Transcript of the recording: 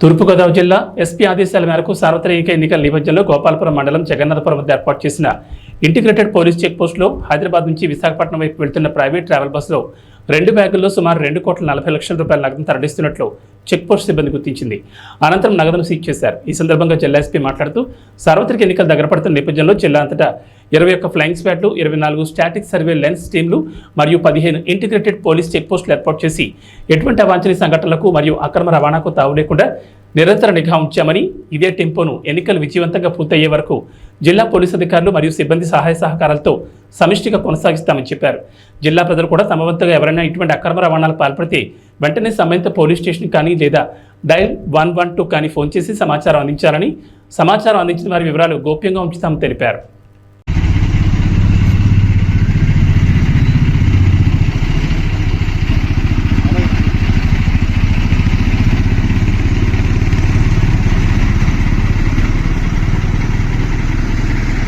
తూర్పుగోదావరి జిల్లా ఎస్పీ ఆదేశాల మేరకు సార్వత్రిక ఎన్నికల నేపథ్యంలో గోపాలపురం మండలం జగన్నాథపురం వద్ద ఏర్పాటు చేసిన ఇంటిగ్రేటెడ్ పోలీస్ చెక్పోస్టులో హైదరాబాద్ నుంచి విశాఖపట్నం వైపు వెళ్తున్న ప్రైవేట్ ట్రావెల్ బస్సులో రెండు బ్యాగుల్లో సుమారు రెండు కోట్ల నలభై లక్షల రూపాయల నగదు తరలిస్తున్నట్లు చెక్పోస్ట్ సిబ్బంది గుర్తించింది. అనంతరం నగదును సీజ్ చేశారు. ఈ సందర్భంగా జిల్లా ఎస్పీ మాట్లాడుతూ సార్వత్రిక ఎన్నికలు దగ్గర పడుతున్న నేపథ్యంలో జిల్లా అంతటా ఇరవై ఒక్క ఫ్లయింగ్ స్క్వాడ్లు ఇరవై నాలుగు స్టాటిక్ సర్వే లెన్స్ టీంలు మరియు పదిహేను ఇంటిగ్రేటెడ్ పోలీస్ చెక్పోస్టులు ఏర్పాటు చేసి ఎటువంటి అవాంఛనీయ సంఘటనలకు మరియు అక్రమ రవాణాకు తావు లేకుండా నిరంతర నిఘా ఉంచామని ఇదే టెంపోను ఎన్నికలు విజయవంతంగా పూర్తయ్యే వరకు జిల్లా పోలీసు అధికారులు మరియు సిబ్బంది సహాయ సహకారాలతో సమిష్టిగా కొనసాగిస్తామని చెప్పారు. జిల్లా ప్రజలు కూడా తమ ఎవరైనా ఇటువంటి అక్రమ రవాణాలకు పాల్పడితే వెంటనే సంబంధిత పోలీస్ స్టేషన్ కానీ లేదా డైల్ వన్ వన్ టూ కానీ ఫోన్ చేసి సమాచారం అందించాలని సమాచారం అందించిన వారి వివరాలు గోప్యంగా ఉంచుతామని తెలిపారు.